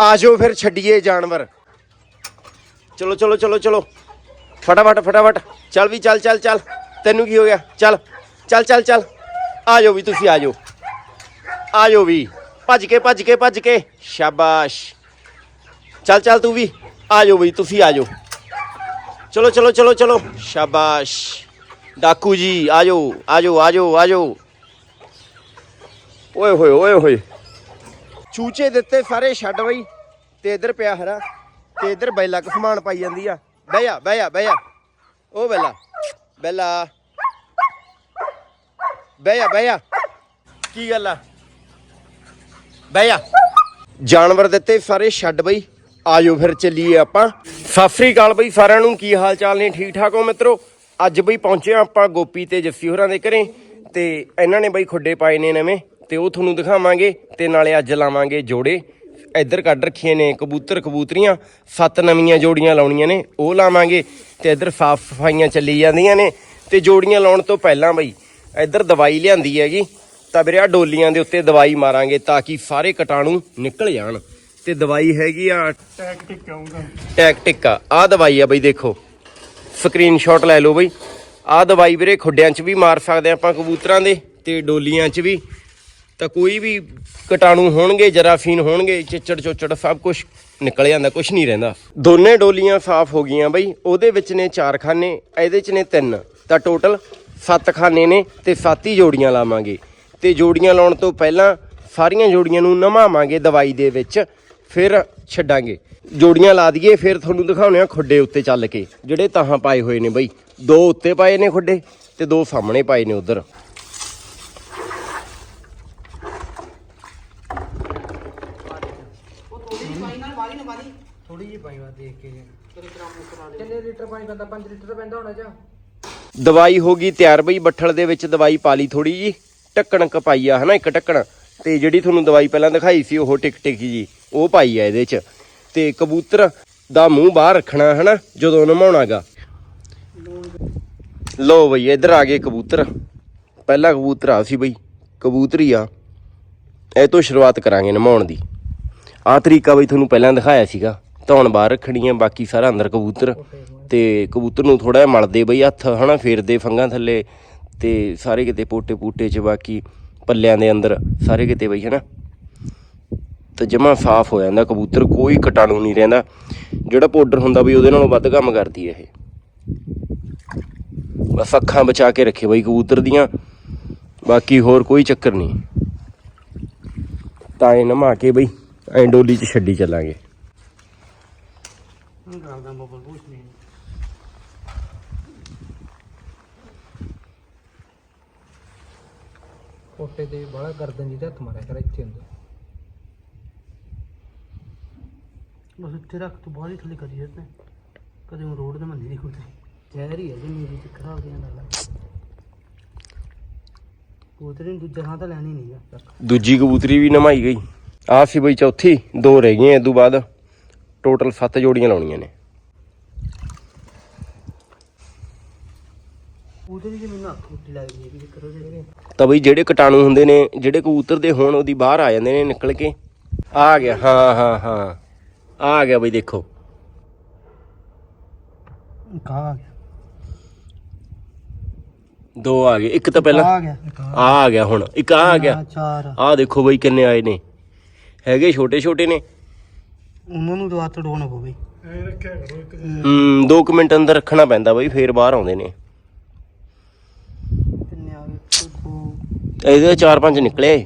ਆ ਜਾਓ ਫਿਰ ਛੱਡੀਏ ਜਾਨਵਰ ਚਲੋ ਚਲੋ ਚਲੋ ਚਲੋ ਫਟਾਫਟ ਫਟਾਫਟ ਚੱਲ ਵੀ ਚੱਲ ਚੱਲ ਚੱਲ ਤੈਨੂੰ ਕੀ ਹੋ ਗਿਆ ਚੱਲ ਚੱਲ ਚੱਲ ਚੱਲ ਆ ਜਾਓ ਵੀ ਤੁਸੀਂ ਆ ਜਾਓ ਆ ਜਾਓ ਵੀ ਭੱਜ ਕੇ ਭੱਜ ਕੇ ਭੱਜ ਕੇ ਸ਼ਾਬਾਸ਼ ਚੱਲ ਚੱਲ ਤੂੰ ਵੀ ਆ ਜਾਓ ਵੀ ਤੁਸੀਂ ਆ ਜਾਓ ਚਲੋ ਚਲੋ ਚਲੋ ਚਲੋ ਸ਼ਾਬਾਸ਼ ਡਾਕੂ ਜੀ ਆ ਜਾਓ ਆ ਜਾਓ ਆ ਜਾਓ ਆ ਜਾਓ ਓਏ ਹੋਏ ਓਏ ਹੋਏ ਚੂਚੇ ਦਿੱਤੇ ਸਾਰੇ ਛੱਡ ਬਈ। ਤੇ ਇੱਧਰ ਪਿਆ ਹਰਾ, ਤੇ ਇੱਧਰ ਬੈਲਾ ਕੁ ਸਮਾਨ ਪਾਈ ਜਾਂਦੀ ਆ। ਬਹਿ ਜਾ ਬਹਿ ਜਾ ਬਹਿ ਜਾ ਉਹ ਬੈਲਾ ਬੈਲਾ। ਬਹਿ ਜਾ ਬਹਿ ਜਾ ਕੀ ਗੱਲ ਆ? ਬਹਿ ਜਾ ਜਾਨਵਰ ਦਿੱਤੇ ਸਾਰੇ ਛੱਡ ਬਈ। ਆਜੋ ਫਿਰ ਚੱਲੀਏ ਆਪਾਂ। ਸਤਿ ਸ੍ਰੀ ਅਕਾਲ ਬਈ ਸਾਰਿਆਂ ਨੂੰ। ਕੀ ਹਾਲ ਚਾਲ ਨੇ? ਠੀਕ ਠਾਕ ਹੋ ਮਿੱਤਰੋ? ਅੱਜ ਬਈ ਪਹੁੰਚੇ ਆਪਾਂ ਗੋਪੀ ਤੇ ਜੱਸੀ ਹੋਰਾਂ ਦੇ ਘਰੇ। ਤੇ ਇਹਨਾਂ ਨੇ ਬਈ ਖੁੱਡੇ ਪਾਏ ਨੇ ਨਵੇਂ। ਤੇ ਉਹ ਤੁਹਾਨੂੰ ਦਿਖਾਵਾਂਗੇ ਤੇ ਨਾਲੇ ਅੱਜ ਲਾਵਾਂਗੇ ਜੋੜੇ। ਇੱਧਰ ਕੱਢ ਰੱਖੀਆਂ ਨੇ ਕਬੂਤਰ, ਕਬੂਤਰੀਆਂ, ਸੱਤ ਨਵੀਆਂ ਜੋੜੀਆਂ ਲਾਉਣੀਆਂ ਨੇ, ਉਹ ਲਾਵਾਂਗੇ ਤੇ ਇੱਧਰ ਸਾਫ਼ ਸਫਾਈਆਂ ਚੱਲੀ ਜਾਂਦੀਆਂ ਨੇ ਤੇ ਜੋੜੀਆਂ ਲਾਉਣ ਤੋਂ ਪਹਿਲਾਂ ਬਈ ਇੱਧਰ ਦਵਾਈ ਲਿਆਂਦੀ ਹੈਗੀ, ਤਾਂ ਵੀਰੇ ਆ ਡੋਲੀਆਂ ਦੇ ਉੱਤੇ ਦਵਾਈ ਮਾਰਾਂਗੇ ਤਾਂ ਕਿ ਸਾਰੇ ਕੀਟਾਣੂ ਨਿਕਲ ਜਾਣ। ਤੇ ਦਵਾਈ ਹੈਗੀ ਆ ਟੈਕ ਕਹੂੰਗਾ ਟੈਕਟਿਕ ਆ ਆ ਦਵਾਈ ਆ ਬਈ ਦੇਖੋ ਸਕਰੀਨਸ਼ਾਟ ਲੈ ਲਓ ਬਈ। ਆ ਦਵਾਈ ਵੀਰੇ ਖੁੱਡਿਆਂ 'ਚ ਵੀ ਮਾਰ ਸਕਦੇ ਆਪਾਂ ਕਬੂਤਰਾਂ ਦੇ ਤੇ ਡੋਲੀਆਂ 'ਚ ਵੀ। ਤਾਂ ਕੋਈ ਵੀ ਕੀਟਾਣੂ ਹੋਣਗੇ ਜਰਾਸੀਨ ਹੋਣਗੇ, ਚਿੱਚੜ ਚੋਚੜ ਸਭ ਕੁਝ ਨਿਕਲ ਜਾਂਦਾ ਕੁਝ ਨਹੀਂ ਰਹਿੰਦਾ। ਦੋਨੇ ਡੋਲੀਆਂ ਸਾਫ਼ ਹੋ ਗਈਆਂ ਬਈ, ਉਹਦੇ ਵਿੱਚ ਨੇ ਚਾਰ ਖਾਨੇ, ਇਹਦੇ 'ਚ ਨੇ ਤਿੰਨ। ਤਾਂ ਟੋਟਲ ਸੱਤ ਖਾਨੇ ਨੇ ਤੇ ਸੱਤ ਹੀ ਜੋੜੀਆਂ ਲਾਵਾਂਗੇ। ਤੇ ਜੋੜੀਆਂ ਲਾਉਣ ਤੋਂ ਪਹਿਲਾਂ ਸਾਰੀਆਂ ਜੋੜੀਆਂ ਨੂੰ ਨਵਾਵਾਂਗੇ ਦਵਾਈ ਦੇ ਵਿੱਚ, ਫਿਰ ਛੱਡਾਂਗੇ। ਜੋੜੀਆਂ ਲਾ ਦਈਏ, ਫਿਰ ਤੁਹਾਨੂੰ ਦਿਖਾਉਣੇ ਆ ਖੁੱਡੇ ਉੱਤੇ ਚੱਲ ਕੇ, ਜਿਹੜੇ ਤਾਹਾਂ ਪਾਏ ਹੋਏ ਨੇ ਬਈ। ਦੋ ਉੱਤੇ ਪਾਏ ਨੇ ਖੁੱਡੇ ਤੇ ਦੋ ਸਾਹਮਣੇ ਪਾਏ ਨੇ ਉਧਰ। ਥੋੜੀ ਜਿਹੀ ਪਾਈ ਵਾ ਦੇਖ ਕੇ ਕਿੰਨੇ ਲੀਟਰ ਪਾਣੀ ਪੈਂਦਾ 5 ਲੀਟਰ ਪੈਂਦਾ ਹੋਣਾ ਚਾ ਦਵਾਈ ਹੋ ਗਈ ਤਿਆਰ ਬਈ ਬੱਠਲ ਦੇ ਵਿੱਚ ਦਵਾਈ ਪਾ ਲਈ ਥੋੜੀ ਜੀ ਢੱਕਣ ਕਪਾਈ ਆ ਹਨਾ ਇੱਕ ਢੱਕਣ। ਤੇ ਜਿਹੜੀ ਤੁਹਾਨੂੰ ਦਵਾਈ ਪਹਿਲਾਂ ਦਿਖਾਈ ਸੀ ਉਹ ਟਿਕ ਟਿਕ ਜੀ ਉਹ ਪਾਈ ਆ ਇਹਦੇ 'ਚ। ਤੇ ਕਬੂਤਰ ਦਾ ਮੂੰਹ ਬਾਹਰ ਰੱਖਣਾ ਹਨਾ ਜਦੋਂ ਨਮਾਉਣਾਗਾ। ਲੋ ਬਈ ਇੱਧਰ ਆ ਗਏ ਕਬੂਤਰ। ਪਹਿਲਾ ਕਬੂਤਰ ਆ ਸੀ ਬਈ ਕਬੂਤਰੀ ਆ। ਇਹ ਤੋਂ ਸ਼ੁਰੂਆਤ ਕਰਾਂਗੇ ਨਮਾਉਣ ਦੀ। ਆ ਤਰੀਕਾ ਬਈ ਤੁਹਾਨੂੰ ਪਹਿਲਾਂ ਦਿਖਾਇਆ ਸੀਗਾ। ਧੌਣ ਬਾਹਰ ਰੱਖਣੀ ਆ ਬਾਕੀ ਸਾਰਾ ਅੰਦਰ ਕਬੂਤਰ। ਤੇ ਕਬੂਤਰ ਨੂੰ ਥੋੜਾ ਜਿਹਾ ਮਲਦੇ ਬਈ ਹੱਥ, ਹਨਾ, ਫੇਰਦੇ ਫੰਗਾਂ ਥੱਲੇ। ਤੇ ਸਾਰੇ ਕਿਤੇ ਪੋਟੇ ਪੂਟੇ ਚ, ਬਾਕੀ ਪੱਲਿਆਂ ਦੇ ਅੰਦਰ ਸਾਰੇ ਕਿਤੇ ਬਈ, ਹਨਾ। ਤੇ ਜਮਾ ਸਾਫ਼ ਹੋ ਜਾਂਦਾ ਕਬੂਤਰ, ਕੋਈ ਕੀਟਾਣੂ ਨਹੀਂ ਰਹਿੰਦਾ। ਜਿਹੜਾ ਪਾਊਡਰ ਹੁੰਦਾ ਬਈ, ਉਹਦੇ ਨਾਲੋਂ ਵੱਧ ਕੰਮ ਕਰਦੀ ਹੈ ਇਹ। ਬਸ ਅੱਖਾਂ ਬਚਾ ਕੇ ਰੱਖੇ ਬਈ ਕਬੂਤਰ ਦੀਆਂ। ਬਾਕੀ ਹੋਰ ਕੋਈ ਚੱਕਰ ਨਹੀਂ। ਤਾਂ ਇਹ ਨਮਾ ਕੇ ਬਈ। ਐਂ ਡੋਲੀ 'ਚ ਛੱਡੀ ਚੱਲਾਂਗੇ। ਹੁਣ ਕਰਦਾ ਬਬਲ ਪੁੱਛ ਨਹੀਂ ਕੋਟੇ ਤੇ ਬੜਾ ਗਰਦਨ ਜੀ ਤੇ ਹੱਥ ਮਾਰਿਆ ਕਰ ਇੱਥੇ ਅੰਦਰ। ਬਸ ਇੱਥੇ ਰੱਖ ਤੂੰ ਬਾਹਰ ਹੀ ਥੱਲੇ ਕਰੀ ਜਾਂਦਾ ਕਦੇ ਉਹ ਰੋਡ ਤੇ ਮੰਦੀ ਨਹੀਂ ਖੁੱਲਦੀ। ਜ਼ਹਿਰ ਹੀ ਹੈ ਜੀ ਮੇਰੀ ਤੇ ਖਰਾਬ ਦੀਆਂ ਨਾਲ ਕੋਤਰੇ ਨੂੰ ਦੂਜਾ ਥਾਂ ਤਾਂ ਲੈਣੀ ਨਹੀਂ ਆ ਦੂਜੀ ਕਬੂਤਰੀ ਵੀ ਨਮਾਈ ਗਈ। ਆਹ ਸੀ ਬਈ ਚੌਥੀ ਦੋ ਰਹਿ ਗਈਆਂ ਇਸ ਤੋਂ ਬਾਅਦ ਟੋਟਲ 7 ਜੋੜੀਆਂ ਲਾਉਣੀਆਂ ਨੇ। ਤਾਂ ਬਈ ਜਿਹੜੇ ਕੀਟਾਣੂ ਹੁੰਦੇ ਨੇ ਜਿਹੜੇ ਕਬੂਤਰ ਦੇ ਹੋਣ ਉਹਦੀ ਬਾਹਰ ਆ ਜਾਂਦੇ ਨੇ ਨਿਕਲ ਕੇ। ਆ ਗਿਆ ਹਾਂ ਹਾਂ ਹਾਂ। ਆ ਗਿਆ ਬਈ ਦੇਖੋ। ਕਾ ਦੋ ਆ ਗਏ ਇੱਕ ਤਾਂ ਪਹਿਲਾਂ ਆ ਗਿਆ ਆ ਆ ਗਿਆ ਹੁਣ ਇੱਕ ਆ ਆ ਗਿਆ। ਆ ਦੇਖੋ ਬਈ ਕਿੰਨੇ ਆਏ ਨੇ। ਹੈਗੇ ਛੋਟੇ ਛੋਟੇ ਨੇ? ਉਹਨਾਂ ਨੂੰ ਦਵਾ ਤੜਾਉਣਾ ਪਵੇ। ਐ ਰੱਖਿਆ ਕਰੋ ਇੱਕ ਹੂੰ 2 ਮਿੰਟ ਅੰਦਰ ਰੱਖਣਾ ਪੈਂਦਾ ਬਈ ਫੇਰ ਬਾਹਰ ਆਉਂਦੇ ਨੇ। ਕਿੰਨੇ ਆ ਗਏ? ਦੋ ਇਹਦੇ ਚਾਰ ਪੰਜ ਨਿਕਲੇ।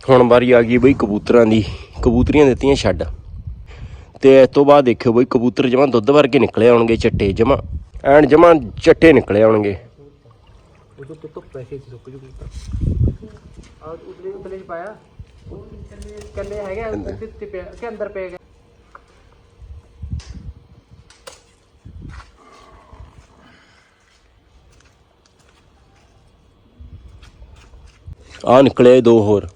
ਹੁਣ ਵਾਰੀ ਆ ਗਈ ਬਈ ਕਬੂਤਰਾਂ ਦੀ। ਕਬੂਤਰੀਆਂ ਦਿੱਤੀਆਂ ਛੱਡ। ਤੇ ਇਸ ਤੋਂ ਬਾਅਦ ਦੇਖਿਓ ਬਈ ਕਬੂਤਰ ਜਮਾਂ ਦੁੱਧ ਵਰਗੇ ਨਿਕਲੇ ਆਉਣਗੇ ਚੱਟੇ ਜਮਾਂ। ਐਨ ਜਮਾਂ ਚੱਟੇ ਨਿਕਲੇ ਆਉਣਗੇ। ਉਹ ਤੋਂ ਤੋਂ ਪੈਸੇ ਚ ਰੁਕ ਜੂ ਆ ਉਤਲੇ ਉਤਲੇ ਚ ਪਾਇਆ ਉਹ ਕੱਲੇ ਕੱਲੇ ਹੈਗੇ ਉੱਤੇ ਉੱਤੇ ਪਿਆ ਕਿ ਅੰਦਰ ਪੈ ਗਿਆ ਆ ਨਿਕਲੇ ਦੋ ਹੋਰ।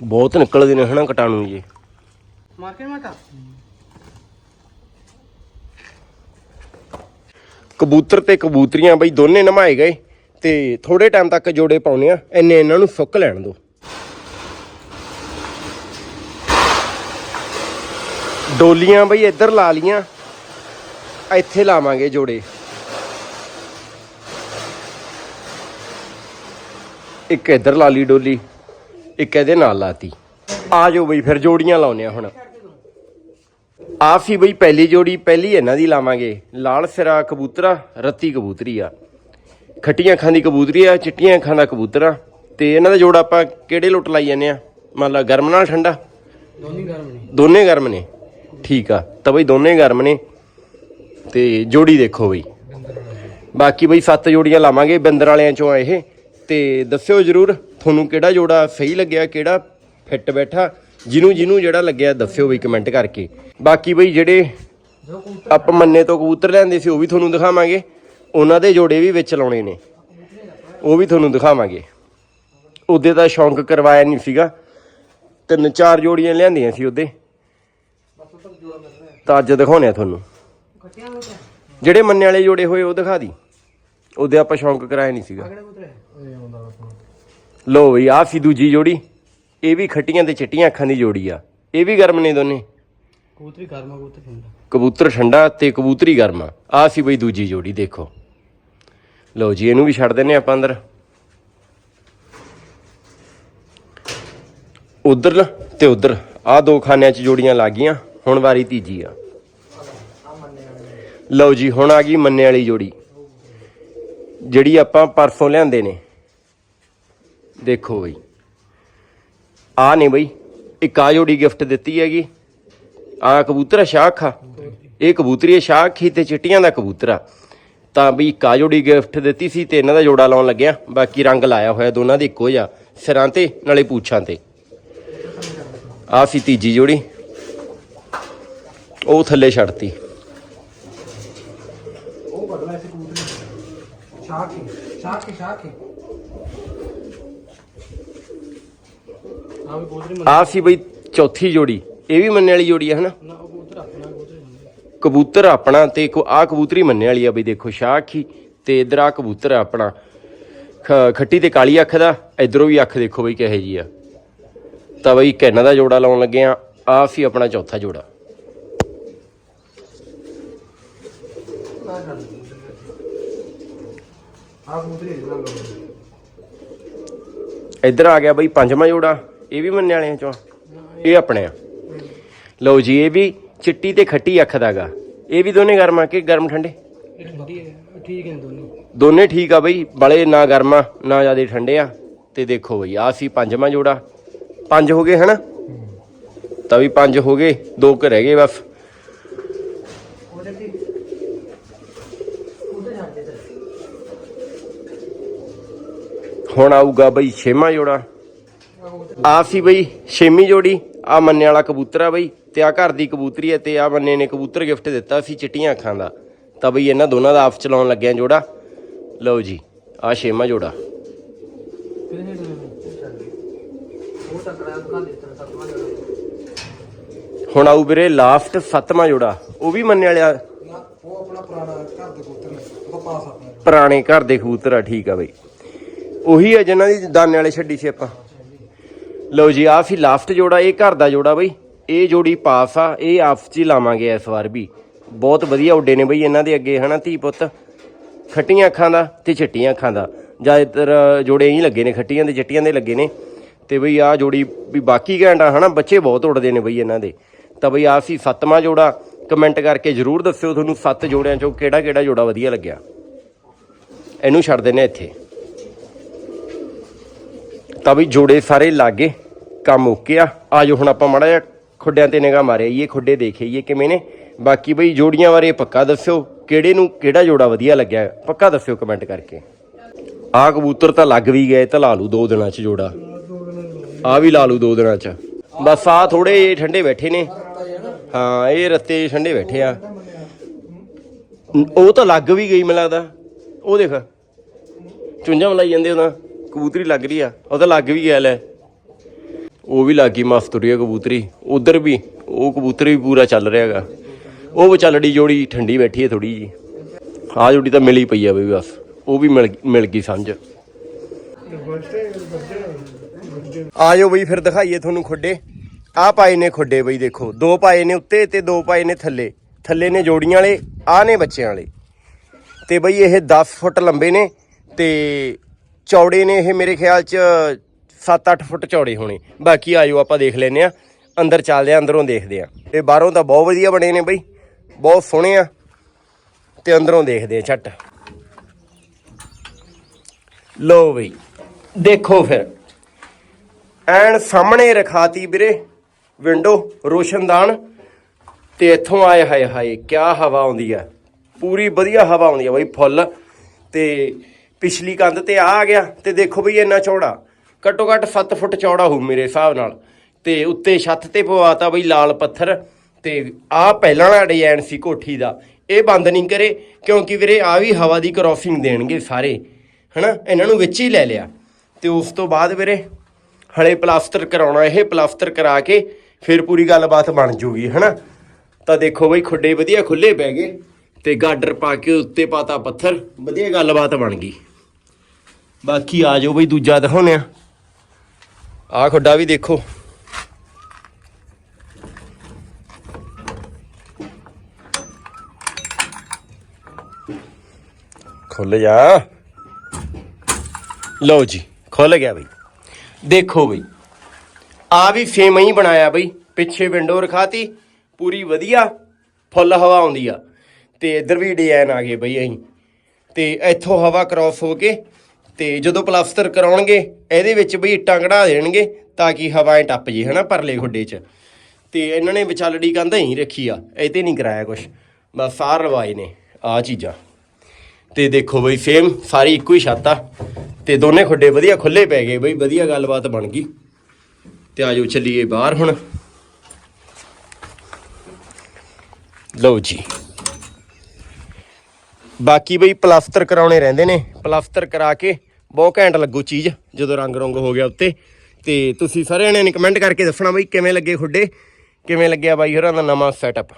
ਬਹੁਤ ਨਿਕਲਦੇ ਨੇ ਹਨਾ ਕਟਾਣੂ ਜੀ। ਮਾਰ ਕੇ? ਮਾਤਾ ਕਬੂਤਰ ਤੇ ਕਬੂਤਰੀਆਂ ਬਈ ਦੋਨੇ ਨਮਾਏ ਗਏ ਤੇ ਥੋੜੇ ਟਾਈਮ ਤੱਕ ਜੋੜੇ ਪਾਉਨੇ ਆ, ਇੰਨੇ ਇਹਨਾਂ ਨੂੰ ਸੁੱਕ ਲੈਣ ਦਿਓ ਡੋਲੀਆਂ ਬਈ ਇੱਧਰ ਲਾ ਲੀਆਂ ਇੱਥੇ ਲਾਵਾਂਗੇ ਜੋੜੇ। ਇੱਕ ਇੱਧਰ ਲਾ ਲਈ ਡੋਲੀ, ਇੱਕ ਇਹਦੇ ਨਾਲ ਲਾਤੀ। ਆ ਜਾਓ ਬਈ, ਫਿਰ ਜੋੜੀਆਂ ਲਾਉਨੇ ਆ ਹੁਣ। ਆ ਸੀ ਬਈ ਪਹਿਲੀ ਜੋੜੀ ਪਹਿਲੀ ਇਹਨਾਂ ਦੀ ਲਾਵਾਂਗੇ। ਲਾਲ ਸਿਰਾ ਕਬੂਤਰਾ ਰੱਤੀ ਕਬੂਤਰੀ ਆ। ਖੱਟੀਆਂ ਅੱਖਾਂ ਦੀ ਕਬੂਤਰੀ ਆ ਚਿੱਟੀਆਂ ਅੱਖਾਂ ਦਾ ਕਬੂਤਰਾ। ਤੇ ਇਹਨਾਂ ਦਾ ਜੋੜਾ ਆਪਾਂ ਕਿਹੜੇ ਲੁੱਟ ਲਾਈ ਜਾਂਦੇ ਆ? ਮੰਨ ਲਾ ਗਰਮ ਨਾਲ ਠੰਡਾ? ਦੋਨੀ ਗਰਮ ਨੇ। ਦੋਨੇ ਗਰਮ ਨੇ। ਠੀਕ ਆ। ਤਾਂ ਬਈ ਦੋਨੇ ਗਰਮ ਨੇ। ਤੇ ਜੋੜੀ ਦੇਖੋ ਬਈ। ਬਾਕੀ ਬਈ ਸੱਤ ਜੋੜੀਆਂ ਲਾਵਾਂਗੇ ਬੰਦਰ ਵਾਲਿਆਂ ਚੋਂ ਆ ਇਹ। ਤੇ ਦੱਸਿਓ ਜਰੂਰ ਤੁਹਾਨੂੰ ਕਿਹੜਾ ਜੋੜਾ ਸਹੀ ਲੱਗਿਆ ਕਿਹੜਾ ਫਿੱਟ ਬੈਠਾ। ਜਿਹਨੂੰ ਜਿਹਨੂੰ ਜਿਹੜਾ ਲੱਗਿਆ ਦੱਸਿਓ ਬਈ ਕਮੈਂਟ ਕਰਕੇ। ਬਾਕੀ ਬਈ ਜਿਹੜੇ ਆਪਾਂ ਮੰਨੇ ਤੋਂ ਕਬੂਤਰ ਲੈਂਦੇ ਸੀ, ਉਹ ਵੀ ਤੁਹਾਨੂੰ ਦਿਖਾਵਾਂਗੇ। ਉਹਨਾਂ ਦੇ ਜੋੜੇ ਵੀ ਵਿੱਚ ਲਾਉਣੇ ਨੇ। ਉਹ ਵੀ ਤੁਹਾਨੂੰ ਦਿਖਾਵਾਂਗੇ। ਉਹਦੇ ਤਾਂ ਸ਼ੌਂਕ ਕਰਵਾਇਆ ਨਹੀਂ ਸੀਗਾ। ਤਿੰਨ ਚਾਰ ਜੋੜੀਆਂ ਲਿਆਂਦੀਆਂ ਸੀ ਉਹਦੇ। ਤਾਂ ਅੱਜ ਦਿਖਾਉਣੇ ਆ ਤੁਹਾਨੂੰ। ਜਿਹੜੇ ਮੰਨੇ ਵਾਲੇ ਜੋੜੇ ਹੋਏ, ਉਹ ਦਿਖਾ ਦੀ। ਉਹਦੇ ਆਪਾਂ ਸ਼ੌਂਕ ਕਰਾਇਆ ਨਹੀਂ ਸੀਗਾ। ਕਿਹੜੇ ਕਬੂਤਰ ਲੋ ਬਈ, ਆਹ ਸੀ ਦੂਜੀ ਜੋੜੀ। ਇਹ ਵੀ ਖੱਟੀਆਂ ਤੇ ਚਿੱਟੀਆਂ ਅੱਖਾਂ ਦੀ ਜੋੜੀ ਆ। ਇਹ ਵੀ ਗਰਮ ਨੇ ਦੋਨੇ। ਕਬੂਤਰੀ ਗਰਮਾ ਕਬੂਤਰ ਹੁੰਦਾ ਕਬੂਤਰ ਠੰਡਾ ਤੇ ਕਬੂਤਰੀ ਗਰਮ ਆ। ਆਹ ਸੀ ਬਈ ਦੂਜੀ ਜੋੜੀ ਦੇਖੋ। ਲਓ ਜੀ ਇਹਨੂੰ ਵੀ ਛੱਡ ਦਿੰਨੇ ਆਪਾਂ ਅੰਦਰ। ਉਧਰ ਤੇ ਉਧਰ। ਆਹ ਦੋ ਖਾਨਿਆਂ 'ਚ ਜੋੜੀਆਂ ਲੱਗ ਗਈਆਂ ਹੁਣ ਵਾਰੀ ਤੀਜੀ ਆ। ਲਓ ਜੀ ਹੁਣ ਆ ਗਈ ਮੰਨੇ ਵਾਲੀ ਜੋੜੀ। ਜਿਹੜੀ ਆਪਾਂ ਪਰਸੋਂ ਲਿਆਂਦੇ ਨੇ। ਦੇਖੋ ਬਈ। ਆ ਨੇ ਬਈ, ਇੱਕ ਆ ਜੋੜੀ ਗਿਫਟ ਦਿੱਤੀ ਹੈਗੀ। ਆ ਕਬੂਤਰ ਸ਼ਾਖ ਆ। ਇਹ ਕਬੂਤਰੀ ਸ਼ਾਖ ਹੀ ਤੇ ਚਿੱਟੀਆਂ ਦਾ ਕਬੂਤਰ ਆ। ਤਾਂ ਬਈ ਇੱਕ ਆ ਜੋੜੀ ਗਿਫਟ ਦਿੱਤੀ ਸੀ ਤੇ ਇਹਨਾਂ ਦਾ ਜੋੜਾ ਲਾਉਣ ਲੱਗਿਆ। ਬਾਕੀ ਰੰਗ ਲਾਇਆ ਹੋਇਆ, ਦੋਨਾਂ ਦੇ ਇੱਕੋ ਜਿਹਾ। ਸਿਰਾਂ ਤੇ, ਨਾਲੇ ਪੂਛਾਂ ਤੇ। ਆ ਸੀ ਤੀਜੀ ਜੋੜੀ। ਉਹ ਥੱਲੇ ਛੱਡਤੀ। ਉਹ ਬਦਲਾ ਐਸੇ ਕਬੂਤਰੀ ਸ਼ਾਖੀ ਸ਼ਾਖੀ ਸ਼ਾਖੀ ਆ ਕਬੂਤਰੀ ਮੰਨ ਆ ਸੀ ਬਈ ਚੌਥੀ ਜੋੜੀ ਇਹ ਵੀ ਮੰਨੇ ਵਾਲੀ ਜੋੜੀ ਹੈ ਹਨਾ? ਉਹ ਕਬੂਤਰ ਆਪਣਾ ਕਬੂਤਰ ਆਪਣਾ ਤੇ ਆ ਕਬੂਤਰੀ ਮੰਨੇ ਵਾਲੀ ਆ ਬਈ ਦੇਖੋ ਸ਼ਾਖੀ ਤੇ ਇਧਰ ਆ ਕਬੂਤਰ ਆ ਆਪਣਾ। ਖ- ਖੱਟੀ ਤੇ ਕਾਲੀ ਅੱਖ ਦਾ ਇਧਰੋਂ ਵੀ ਅੱਖ ਦੇਖੋ ਬਈ ਕਿਹੋ ਜੀ ਆ। ਤਾਂ ਬਈ ਕੈਨਾ ਦਾ ਜੋੜਾ ਲਾਉਣ ਲੱਗੇ ਆ ਆ ਸੀ ਆਪਣਾ ਚੌਥਾ ਜੋੜਾ। ਆ ਕਬੂਤਰੀ ਇਧਰ ਆ ਗਿਆ ਬਈ ਪੰਜਵਾਂ ਜੋੜਾ। ਇਹ ਵੀ ਮੰਨੇ ਵਾਲਿਆਂ ਚੋਂ? ਇਹ ਆਪਣੇ ਆ। ਲਓ ਜੀ, ਇਹ ਵੀ ਚਿੱਟੀ ਤੇ ਖੱਟੀ ਅੱਖ ਦਾਗਾ ਇਹ ਵੀ ਦੋਨੇ ਗਰਮ ਆ ਕਿ ਗਰਮ ਠੰਡੇ? ਠੀਕ ਹੈ ਦੋਨੋਂ ਦੋਨੇ ਠੀਕ ਆ ਬਈ, ਬੜੇ ਨਾ ਗਰਮਾ ਨਾ ਜ਼ਿਆਦਾ ਠੰਡੇ ਆ। ਤੇ ਦੇਖੋ ਬਈ ਆ ਸੀ ਪੰਜਵਾਂ ਜੋੜਾ। ਪੰਜ ਹੋ ਗਏ, ਹਨਾ? ਤਾਂ ਵੀ ਪੰਜ ਹੋ ਗਏ, ਦੋ ਕੁ ਰਹਿ ਗਏ ਬਸ। ਹੁਣ ਆਊਗਾ ਬਈ ਛੇਵਾਂ ਜੋੜਾ। ਆ ਸੀ ਬਈ, ਛੇਵੀਂ ਜੋੜੀ, ਆ ਮੰਨੇ ਵਾਲਾ ਕਬੂਤਰ ਆ ਬਈ, ਤੇ ਆ ਘਰ ਦੀ ਕਬੂਤਰੀ ਹੈ ਤੇ ਆ ਮੰਨੇ ਨੇ ਕਬੂਤਰ ਗਿਫਟ ਦਿੱਤਾ ਸੀ ਚਿੱਟੀਆਂ ਅੱਖਾਂ ਦਾ। ਤਾਂ ਬਈ ਇਹਨਾਂ ਦੋਨਾਂ ਦਾ ਆਪਸ ਚਲਾਉਣ ਲੱਗਿਆ ਜੋੜਾ। ਲਓ ਜੀ, ਆ ਛੇਵਾਂ ਜੋੜਾ। ਹੁਣ ਆਊ ਵੀਰੇ ਲਾਸਟ ਸੱਤਵਾਂ ਜੋੜਾ, ਉਹ ਵੀ ਮੰਨੇ ਵਾਲਿਆ? ਉਹ ਆਪਣਾ ਪੁਰਾਣਾ ਘਰ ਦੇ ਕਬੂਤਰ ਨੇ, ਉਹ ਪਾਸ ਆਪਣਾ। ਪੁਰਾਣੇ ਘਰ ਦੇ ਕਬੂਤਰ ਆ, ਠੀਕ ਆ ਬਈ। ਉਹੀ ਆ ਜਿਨ੍ਹਾਂ ਦੀ ਦਾਨੇ ਵਾਲੇ ਛੱਡੀ ਸੀ ਆਪਾਂ। ਲਓ ਜੀ ਆ ਸੀ ਲਾਸਟ ਜੋੜਾ, ਇਹ ਘਰ ਦਾ ਜੋੜਾ ਬਈ। ਇਹ ਜੋੜੀ ਪਾਸ ਆ, ਇਹ ਆਪਸ ਚ ਹੀ ਲਾਵਾਂਗੇ ਇਸ ਵਾਰ ਵੀ। ਬਹੁਤ ਵਧੀਆ ਉੱਡੇ ਨੇ ਬਈ ਇਹਨਾਂ ਦੇ ਅੱਗੇ, ਹਨਾ ਧੀ ਪੁੱਤ? ਖੱਟੀਆਂ ਅੱਖਾਂ ਦਾ ਤੇ ਚਿੱਟੀਆਂ ਅੱਖਾਂ ਦਾ। ਜ਼ਿਆਦਾਤਰ ਜੋੜੇ ਹੀ ਲੱਗੇ ਨੇ, ਖੱਟੀਆਂ ਦੇ, ਚਿੱਟੀਆਂ ਦੇ ਲੱਗੇ ਨੇ। ਤੇ ਬਈ ਆ ਜੋੜੀ ਵੀ ਬਾਕੀ ਘੈਂਟਾ ਹਨਾ ਬੱਚੇ ਬਹੁਤ ਉੱਡਦੇ ਨੇ ਬਈ ਇਹਨਾਂ ਦੇ। ਤਾਂ ਬਈ ਆ ਸੀ ਸੱਤਵਾਂ ਜੋੜਾ ਕਮੈਂਟ ਕਰਕੇ ਜਰੂਰ ਦੱਸਿਓ ਤੁਹਾਨੂੰ ਸੱਤ ਜੋੜਿਆਂ ਚੋਂ ਕਿਹੜਾ ਕਿਹੜਾ ਜੋੜਾ ਵਧੀਆ ਲੱਗਿਆ। ਇਹਨੂੰ ਛੱਡ ਦਿੰਨੇ ਇੱਥੇ। ਤਾਂ ਵੀ ਜੋੜੇ ਸਾਰੇ ਲਾਗੇ। ਕੰਮ ਓਕੇ ਆ ਆਜੋ ਹੁਣ ਆਪਾਂ ਮਾੜਾ ਜਿਹਾ ਖੁੱਡਿਆਂ ਤੇ ਨਿਗਾਹ ਮਾਰਿਆਈਏ ਖੁੱਡੇ ਦੇਖੀਏ ਕਿਵੇਂ ਨੇ। ਬਾਕੀ ਬਈ ਜੋੜੀਆਂ ਬਾਰੇ ਪੱਕਾ ਦੱਸਿਓ, ਕਿਹੜੇ ਨੂੰ ਕਿਹੜਾ ਜੋੜਾ ਵਧੀਆ ਲੱਗਿਆ, ਪੱਕਾ ਦੱਸਿਓ ਕਮੈਂਟ ਕਰਕੇ। ਆਹ ਕਬੂਤਰ ਤਾਂ ਲੱਗ ਵੀ ਗਏ ਤਾਂ ਲਾ ਲੂ ਦੋ ਦਿਨਾਂ ਚ ਜੋੜਾ। ਆ ਵੀ ਲਾ ਲੂ ਦੋ ਦਿਨਾਂ ਚ। ਬਸ ਆ ਥੋੜੇ ਠੰਡੇ ਬੈਠੇ ਨੇ। ਹਾਂ, ਇਹ ਰੱਤੇ ਠੰਡੇ ਬੈਠੇ ਆ। ਉਹ ਤਾਂ ਲੱਗ ਵੀ ਗਈ ਮੈਨੂੰ ਲੱਗਦਾ। ਉਹ ਦੇਖ। ਚੁੰਝਾਂ ਮਲਾਈ ਜਾਂਦੇ ਉਹਦਾ। ਕਬੂਤਰੀ ਲੱਗ ਰਹੀ ਆ। ਉਹ ਤਾਂ ਲੱਗ ਵੀ ਗਿਆ, ਲੈ। ਉਹ ਵੀ ਲੱਗੀ ਮਸਤੂਰੀ ਆ ਕਬੂਤਰੀ। ਉਧਰ ਵੀ, ਉਹ ਕਬੂਤਰ ਵੀ ਪੂਰਾ ਚੱਲ ਰਿਹਾ ਹੈਗਾ। ਉਹ ਵਿਚਾਲੜੀ ਜੋੜੀ ਠੰਡੀ ਬੈਠੀ ਹੈ ਥੋੜੀ ਜੀ ਆ ਜੋੜੀ ਤਾਂ ਮਿਲੀ ਪਈ ਆ ਬਈ ਬਸ। ਉਹ ਵੀ ਮਿਲ ਮਿਲ ਗਈ ਸਮਝ ਬੱਚੇ ਬੱਚੇ ਆਜੋ ਬਈ, ਫਿਰ ਦਿਖਾਈਏ ਤੁਹਾਨੂੰ ਖੁੱਡੇ। ਆ ਪਾਏ ਨੇ ਖੁੱਡੇ ਬਈ, ਦੇਖੋ। ਦੋ ਪਾਏ ਨੇ ਉੱਤੇ ਤੇ ਦੋ ਪਾਏ ਨੇ ਥੱਲੇ। ਥੱਲੇ ਨੇ ਜੋੜੀਆਂ ਵਾਲੇ ਆ ਨੇ ਬੱਚਿਆਂ ਵਾਲੇ। ਤੇ ਬਈ ਇਹ 10 ਫੁੱਟ ਲੰਬੇ ਨੇ ਤੇ ਚੌੜੇ ਨੇ ਇਹ ਮੇਰੇ ਖਿਆਲ ਚ 7-8 ਫੁੱਟ ਚੌੜੇ ਹੋਣੇ। ਬਾਕੀ ਆਜੋ ਆਪਾਂ ਦੇਖ ਲੈਨੇ ਆ ਅੰਦਰ ਚੱਲਦੇ ਆ ਅੰਦਰੋਂ ਦੇਖਦੇ ਆ ਤੇ ਬਾਹਰੋਂ ਤਾਂ ਬਹੁਤ ਵਧੀਆ ਬਣੇ ਨੇ ਬਈ। ਬਹੁਤ ਸੋਹਣੇ ਆ। ਤੇ ਅੰਦਰੋਂ ਦੇਖਦੇ ਆ ਛੱਟ। ਲੋ ਬਈ, ਦੇਖੋ ਫਿਰ। ਐਨ ਸਾਹਮਣੇ ਰਖਾਤੀ ਵੀਰੇ। ਵਿੰਡੋ, ਰੋਸ਼ਨਦਾਨ। ਤੇ ਇੱਥੋਂ ਆਏ ਹਾਏ ਹਾਏ, ਕਿਆ ਹਵਾ ਆਉਂਦੀ ਆ। ਪੂਰੀ ਵਧੀਆ ਹਵਾ ਆਉਂਦੀ ਆ ਬਈ, ਫੁੱਲ। ਤੇ ਪਿਛਲੀ ਕੰਧ ਤੇ ਆ ਆ ਗਿਆ। ਤੇ ਦੇਖੋ ਬਈ ਇੰਨਾ ਚੌੜਾ। ਘੱਟੋ ਘੱਟ 7 ਫੁੱਟ ਚੌੜਾ ਹੋਊ ਮੇਰੇ ਹਿਸਾਬ ਨਾਲ। ਤੇ ਉੱਤੇ ਛੱਤ ਤੇ ਪਵਾਤਾ ਬਈ ਲਾਲ ਪੱਥਰ, ਤੇ ਆ ਪਹਿਲਾਂ ਵਾਲਾ ਡਿਜ਼ਾਈਨ ਸੀ ਕੋਠੀ ਦਾ। ਇਹ ਬੰਦ ਨਹੀਂ ਕਰੇ, ਕਿਉਂਕਿ ਵੀਰੇ ਆ ਵੀ ਹਵਾ ਦੀ ਕ੍ਰੋਸਿੰਗ ਦੇਣਗੇ ਸਾਰੇ, ਹਨਾ? ਇਹਨਾਂ ਨੂੰ ਵਿੱਚ ਹੀ ਲੈ ਲਿਆ। ਤੇ ਉਸ ਤੋਂ ਬਾਅਦ ਵੀਰੇ, ਹਲੇ ਪਲਾਸਟਰ ਕਰਾਉਣਾ, ਇਹ ਪਲਾਸਟਰ ਕਰਾ ਕੇ ਫਿਰ ਪੂਰੀ ਗੱਲਬਾਤ ਬਣ ਜੂਗੀ, ਹਨਾ? ਤਾਂ ਦੇਖੋ ਬਈ ਖੁੱਡੇ ਵਧੀਆ ਖੁੱਲੇ ਪੈ ਗਏ, ਤੇ ਗਾਡਰ ਪਾ ਕੇ ਉੱਤੇ ਪਾਤਾ ਪੱਥਰ, ਵਧੀਆ ਗੱਲਬਾਤ ਬਣ ਗਈ। ਬਾਕੀ ਆ ਜਾਓ ਬਈ ਦੂਜਾ ਦਿਖਾਉਂਦੇ ਆ ਆ ਖੁੱਡਾ ਵੀ ਦੇਖੋ। ਖੁੱਲ ਜਾ। ਲਓ ਜੀ, ਖੁੱਲ ਗਿਆ ਬਈ। ਦੇਖੋ ਬਈ ਆ ਵੀ ਸੇਮ ਹੀ ਬਣਾਇਆ ਬਈ। ਪਿੱਛੇ ਵਿੰਡੋ ਰਖਾਤੀ, ਪੂਰੀ ਵਧੀਆ, ਫੁੱਲ ਹਵਾ ਆਉਂਦੀ ਆ। ਤੇ ਇਧਰ ਵੀ ਡਿਜ਼ਾਈਨ ਆ ਗਏ ਬਈ ਅਸੀਂ ਤੇ ਇੱਥੋਂ ਹਵਾ ਕ੍ਰਾਸ ਹੋ ਕੇ ਤੇ ਜਦੋਂ ਪਲਾਸਟਰ ਕਰਾਉਣਗੇ, ਇਹਦੇ ਵਿੱਚ ਬਈ ਇੱਟਾਂ ਕਢਾ ਦੇਣਗੇ ਤਾਂ ਕਿ ਹਵਾਏ ਟੱਪ ਜੇ, ਹਨਾ, ਪਰਲੇ ਖੁੱਡੇ 'ਚ। ਤੇ ਇਹਨਾਂ ਨੇ ਵਿਚਾਲੜੀ ਕੰਧ ਹੀ ਰੱਖੀ ਆ, ਇਹ ਤੇ ਨਹੀਂ ਕਰਾਇਆ ਕੁਛ। ਬਸ ਸਾਰ ਲਵਾਏ ਨੇ ਆ ਚੀਜ਼ਾਂ। ਤੇ ਦੇਖੋ ਬਈ ਸੇਮ ਸਾਰੀ ਇੱਕੋ ਹੀ ਛੱਤ ਆ। ਤੇ ਦੋਨੇ ਖੁੱਡੇ ਵਧੀਆ ਖੁੱਲੇ ਪੈ ਗਏ ਬਈ, ਵਧੀਆ ਗੱਲਬਾਤ ਬਣ ਗਈ। ਤੇ ਆਜੋ ਚੱਲੀਏ ਬਾਹਰ ਹੁਣ। ਲਓ ਜੀ। ਬਾਕੀ ਬਈ ਪਲਾਸਟਰ ਕਰਾਉਣੇ ਰਹਿੰਦੇ ਨੇ, ਪਲਾਸਟਰ ਕਰਾ ਕੇ ਬਹੁਤ ਘੈਂਟ ਲੱਗੂ ਚੀਜ਼, ਜਦੋਂ ਰੰਗ ਰੰਗ ਹੋ ਗਿਆ ਉੱਤੇ। ਤੇ ਤੁਸੀਂ ਸਾਰਿਆਂ ਨੇ ਕਮੈਂਟ ਕਰਕੇ ਦੱਸਣਾ ਬਈ ਕਿਵੇਂ ਲੱਗੇ ਖੁੱਡੇ, ਕਿਵੇਂ ਲੱਗਿਆ ਬਾਈ ਹੋਰਾਂ ਦਾ ਨਵਾਂ ਸੈਟਅਪ